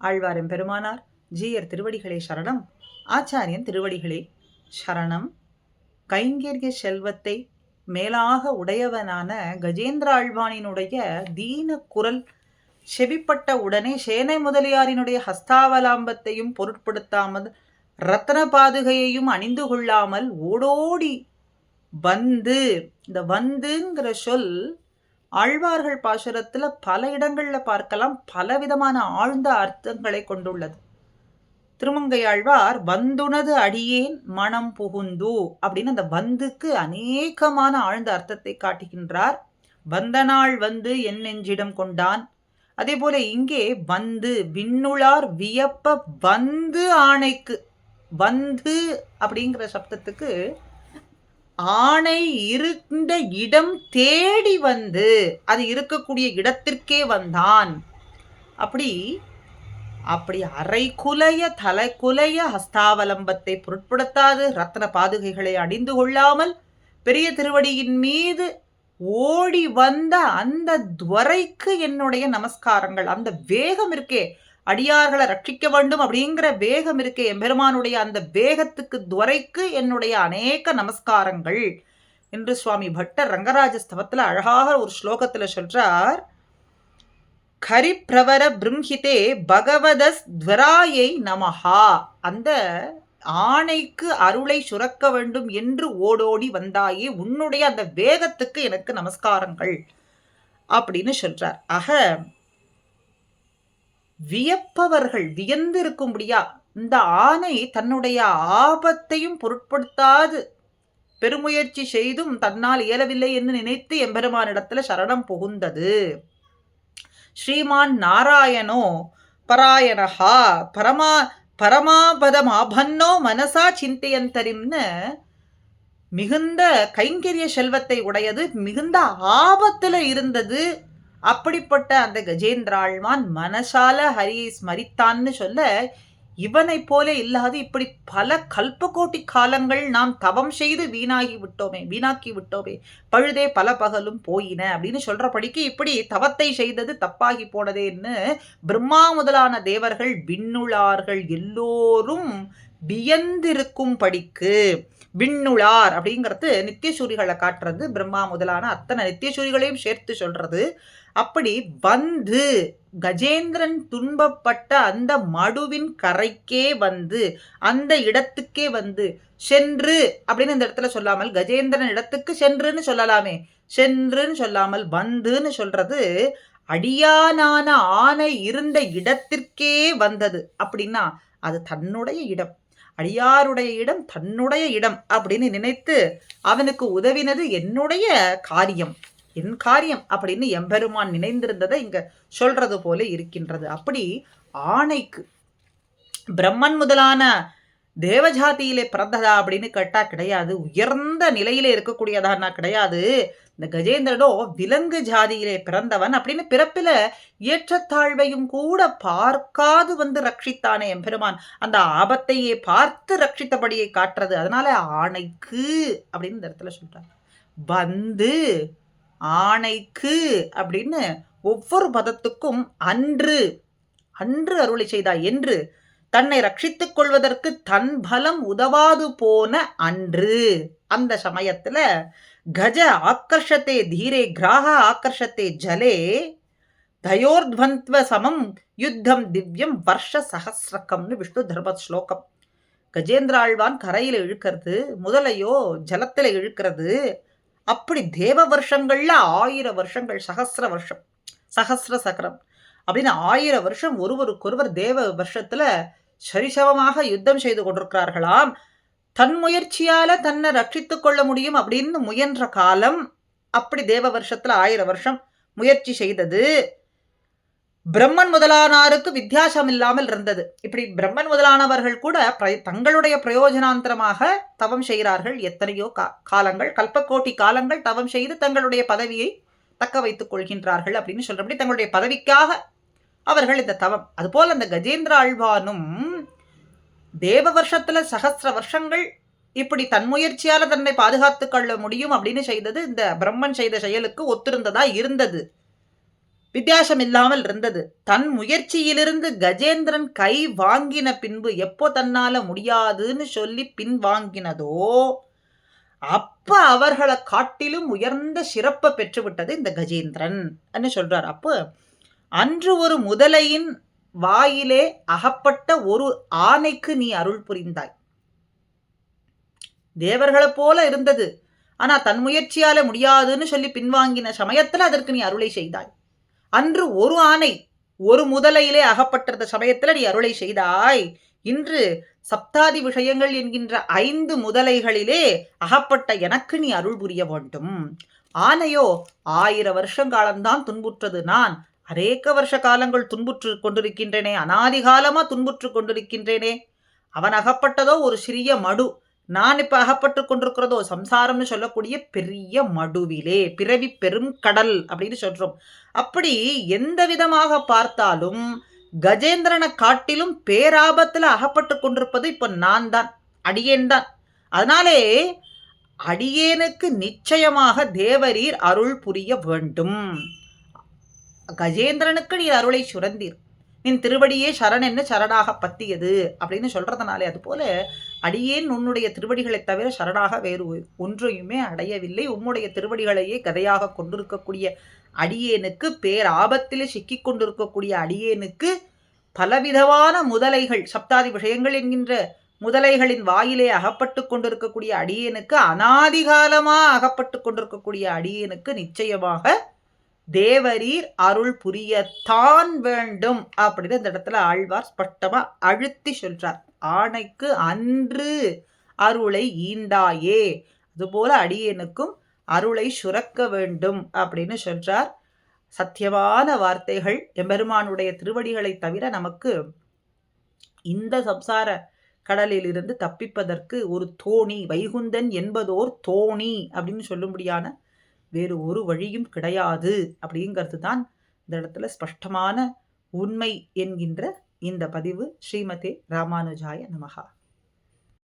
ஆழ்வாரம் பெருமானார் ஜீயர் திருவடிகளே சரணம். ஆச்சாரியன் திருவடிகளே சரணம். கைங்கரிய செல்வத்தை மேலாக உடையவனான கஜேந்திர ஆழ்வானினுடைய தீன குரல் செவிப்பட்ட உடனே சேனை முதலியாரினுடைய ஹஸ்தாவலாம்பத்தையும் பொருட்படுத்தாமல் ரத்தன பாதுகையையும் அணிந்து கொள்ளாமல் ஓடோடி வந்து இந்த வந்துங்கிற சொல் ஆழ்வார்கள் பாசுரத்தில் பல இடங்களில் பார்க்கலாம். பலவிதமான ஆழ்ந்த அர்த்தங்களை கொண்டுள்ளது. திருமங்கை ஆழ்வார் வந்துனது அடியேன் மனம் புகுந்து அப்படின்னு அந்த வந்துக்கு அநேகமான ஆழ்ந்த அர்த்தத்தை காட்டுகின்றார். வந்த நாள் வந்து என் நெஞ்சிடம் கொண்டான். அதே போல இங்கே வந்து விண்ணுளார் வியப்ப வந்து ஆணைக்கு வந்து அப்படிங்கிற சப்தத்துக்கு ஆணை இருந்த இடம் தேடி வந்து அது இருக்கக்கூடிய இடத்திற்கே வந்தான். அப்படி அப்படி அரைக்குலைய தலைக்குலைய ஹஸ்தாவலம்பத்தை பொருட்படுத்தாது ரத்ன பாதுகைகளை அணிந்து கொள்ளாமல் பெரிய திருவடியின் மீது ஓடி வந்த அந்த துவரைக்கு என்னுடைய நமஸ்காரங்கள் அந்த வேகம் இருக்கே. அடியார்களை ரட்சிக்க வேண்டும் அப்படிங்கிற வேகம் இருக்கே. எம்பெருமானுடைய அந்த வேகத்துக்கு துவரைக்கு என்னுடைய அநேக நமஸ்காரங்கள். என்று சுவாமி பட்டர் ரங்கராஜ ஸ்தவத்தில் அழகாக ஒரு ஸ்லோகத்தில் சொல்றார். கரிப்பிரவர பிரம்ஹிதே பகவதஸ் துவராயை நமஹா. அந்த ஆணைக்கு அருளை சுரக்க வேண்டும் என்று ஓடோடி வந்தாயே உன்னுடைய அந்த வேகத்துக்கு எனக்கு நமஸ்காரங்கள் அப்படின்னு சொல்றார். ஆக வியப்பவர்கள் வியந்திருக்கும்படியா இந்த ஆணை தன்னுடைய ஆபத்தையும் பொருட்படுத்தாது. பெருமுயற்சி செய்தும் தன்னால் இயலவில்லை என்று நினைத்து எம்பெருமானிடத்துல சரணம் புகுந்தது. ஸ்ரீமான் நாராயணோ பராயணஹா பரமா பரமாபதம் ஆபன்னோ மனசா சிந்தையந்தரிம்னு மிகுந்த கைங்கரிய செல்வத்தை உடையது மிகுந்த ஆபத்துல இருந்தது. அப்படிப்பட்ட அந்த கஜேந்திராழ்வான் மனசால ஹரியை ஸ்மரித்தான்னு சொல்ல இவனை போல இல்லாது இப்படி பல கல்பகோட்டி காலங்கள் நாம் தவம் செய்து வீணாகி விட்டோமே வீணாக்கி விட்டோமே பழுதே பல பகலும் போயின அப்படின்னு சொல்றபடிக்கு இப்படி தவத்தை செய்தது தப்பாகி போனதேன்னு பிரம்மா முதலான தேவர்கள் விண்ணுளார்கள் எல்லோரும் வியந்திருக்கும் படிக்கு. விண்ணுளார் அப்படிங்கிறது நித்தியசூரிகளை காட்டுறது பிரம்மா முதலான அத்தனை நித்தியசூரிகளையும் சேர்த்து சொல்றது. அப்படி வந்து கஜேந்திரன் துன்பப்பட்ட அந்த மடுவின் கரைக்கே வந்து அந்த இடத்துக்கே வந்து சென்று அப்படின்னு இந்த இடத்துல சொல்லாமல் கஜேந்திரன் இடத்துக்கு சென்றுன்னு சொல்லலாமே. சென்றுன்னு சொல்லாமல் வந்துன்னு சொல்றது அடியானான ஆனை இருந்த இடத்திற்கே வந்தது அப்படின்னா அது தன்னுடைய இடம். அடியாருடைய இடம் தன்னுடைய இடம் அப்படின்னு நினைத்து அவனுக்கு உதவினது என்னுடைய காரியம். என் காரியம் அப்படின்னு எம்பெருமான் நினைந்திருந்ததை இங்க சொல்றது போல இருக்கின்றது. அப்படி ஆணைக்கு பிரம்மன் முதலான தேவஜாத்தியிலே பிறந்ததா அப்படின்னு கேட்டா கிடையாது. உயர்ந்த நிலையிலே இருக்கக்கூடியதான்னா கிடையாது. இந்த கஜேந்திரனோ விலங்கு ஜாதியிலே பிறந்தவன் அப்படின்னு பிறப்பில ஏற்றத்தாழ்வையும் கூட பார்க்காது வந்து ரட்சித்தானே எம்பெருமான். அந்த ஆபத்தையே பார்த்து ரட்சித்தபடியை காட்டுறது. அதனால ஆணைக்கு அப்படின்னு இந்த இடத்துல சொல்றாரு. வந்து ஆணைக்கு அப்படின்னு ஒவ்வொரு பதத்துக்கும் அன்று அன்று அருளை செய்தா என்று தன்னை ரட்சித்துக் கொள்வதற்கு தன் பலம் உதவாது போன அன்று. அந்த சமயத்துல கஜ ஆக்கர்ஷத்தே தீரே கிராக ஆக்கர்ஷத்தே ஜலே தயோர்த்வந்த்வ சமம் யுத்தம் திவ்யம் வருஷ சகசிரக்கம்னு விஷ்ணு தர்ம ஸ்லோகம். கஜேந்திராழ்வான் கரையில இழுக்கிறது முதலையோ ஜலத்துல இழுக்கிறது. அப்படி தேவ வருஷங்கள்ல ஆயிரம் வருஷங்கள் சகசிர வருஷம் சகசிர சக்கரம் அப்படின்னு ஆயிரம் வருஷம் ஒருவருக்கொருவர் தேவ வருஷத்துல சரிசமமாக யுத்தம் செய்து கொண்டிருக்கிறார்களாம். தன் முயற்சியால தன்னை ரட்சித்துக் கொள்ள முடியும் அப்படின்னு முயன்ற காலம் அப்படி தேவ வருஷத்துல ஆயிரம் வருஷம் முயற்சி செய்தது. பிரம்மன் முதலானாருக்கு வித்தியாசம் இல்லாமல் இருந்தது. இப்படி பிரம்மன் முதலானவர்கள் கூட தங்களுடைய பிரயோஜனாந்தரமாக தவம் செய்கிறார்கள். எத்தனையோ காலங்கள் கல்பக்கோட்டி காலங்கள் தவம் செய்து தங்களுடைய பதவியை தக்க வைத்துக் கொள்கின்றார்கள் அப்படின்னு சொல்றபடி தங்களுடைய பதவிக்காக அவர்கள் இந்த தவம். அதுபோல் அந்த கஜேந்திர ஆழ்வானும் தேவ வருஷத்துல சகசிர வருஷங்கள் இப்படி தன்முயற்சியால தன்னை பாதுகாத்துக் கொள்ள முடியும் அப்படின்னு செய்தது இந்த பிரம்மன் செய்த செயலுக்கு ஒத்திருந்ததா இருந்தது. வித்தியாசம் இல்லாமல் இருந்தது. தன் முயற்சியிலிருந்து கஜேந்திரன் கை வாங்கின பின்பு எப்போ தன்னால முடியாதுன்னு சொல்லி பின் வாங்கினதோ அப்ப அவர்களை காட்டிலும் உயர்ந்த சிறப்பை பெற்றுவிட்டது இந்த கஜேந்திரன். சொல்றார்? அப்போ அன்று ஒரு முதலையின் வாயிலே அகப்பட்ட ஒரு ஆணைக்கு நீ அருள் புரிந்தாய். தேவர்களைப் போல இருந்தது. ஆனா தன் முயற்சியால முடியாதுன்னு சொல்லி பின்வாங்கின சமயத்துல அதற்கு நீ அருளை செய்தாய். அன்று ஒரு ஆணை ஒரு முதலையிலே அகப்பட்டிருந்த சமயத்துல நீ அருளை செய்தாய். இன்று சப்தாதி விஷயங்கள் என்கின்ற ஐந்து முதலைகளிலே அகப்பட்ட எனக்கு நீ அருள் புரிய வேண்டும். ஆனையோ ஆயிர வருஷங்காலம்தான் துன்புற்றது. நான் அநேக வருஷ காலங்கள் துன்புற்று கொண்டிருக்கின்றேனே அனாதிகாலமா துன்புற்று கொண்டிருக்கின்றேனே. அவன் அகப்பட்டதோ ஒரு சிறிய மடு. நான் இப்ப அகப்பட்டு கொண்டிருக்கிறதோ சம்சாரம்னு சொல்லக்கூடிய பெரிய மடுவிலே பிறவி பெரும் கடல் அப்படின்னு சொல்றோம். அப்படி எந்த விதமாக பார்த்தாலும் கஜேந்திரனை காட்டிலும் பேராபத்தில் அகப்பட்டு கொண்டிருப்பது இப்ப நான் தான் அடியேன் தான். அதனாலே அடியேனுக்கு நிச்சயமாக தேவரீர் அருள் புரிய வேண்டும். கஜேந்திரனுக்கு நீர் அருளை சுரந்தீர். நின் திருவடியே சரண் என்ன சரணாக பத்தியது அப்படின்னு சொல்றதுனாலே அதுபோல அடியேன் உன்னுடைய திருவடிகளை தவிர சரணாக வேறு ஒன்றையுமே அடையவில்லை. உம்முடைய திருவடிகளையே கதையாக கொண்டிருக்கக்கூடிய அடியேனுக்கு பேர் ஆபத்தில் சிக்கி கொண்டிருக்கக்கூடிய அடியேனுக்கு பலவிதமான முதலைகள் சப்தாதி விஷயங்கள் என்கின்ற முதலைகளின் வாயிலே அகப்பட்டு கொண்டிருக்கக்கூடிய அடியேனுக்கு அனாதிகாலமாக அகப்பட்டு கொண்டிருக்கக்கூடிய அடியேனுக்கு நிச்சயமாக தேவரீர் அருள் புரியத்தான் வேண்டும் அப்படின்னு இந்த இடத்துல ஆழ்வார் ஸ்பஷ்டமா அழுத்தி சொல்றார். ஆணைக்கு அன்று அருளை ஈண்டாயே அதுபோல அடியனுக்கும் அருளை சுரக்க வேண்டும் அப்படின்னு சொல்றார். சத்தியமான வார்த்தைகள் எம்பெருமானுடைய திருவடிகளை தவிர நமக்கு இந்த சம்சார கடலிலிருந்து தப்பிப்பதற்கு ஒரு தோணி வைகுந்தன் என்பதோர் தோணி அப்படின்னு சொல்லும்படியான வேறு ஒரு வழியும் கிடையாது அப்படிங்கிறது தான் இந்த இடத்துல ஸ்பஷ்டமான உண்மை என்கின்ற இந்த பதிவு. ஸ்ரீமதே ராமானுஜாய நமகா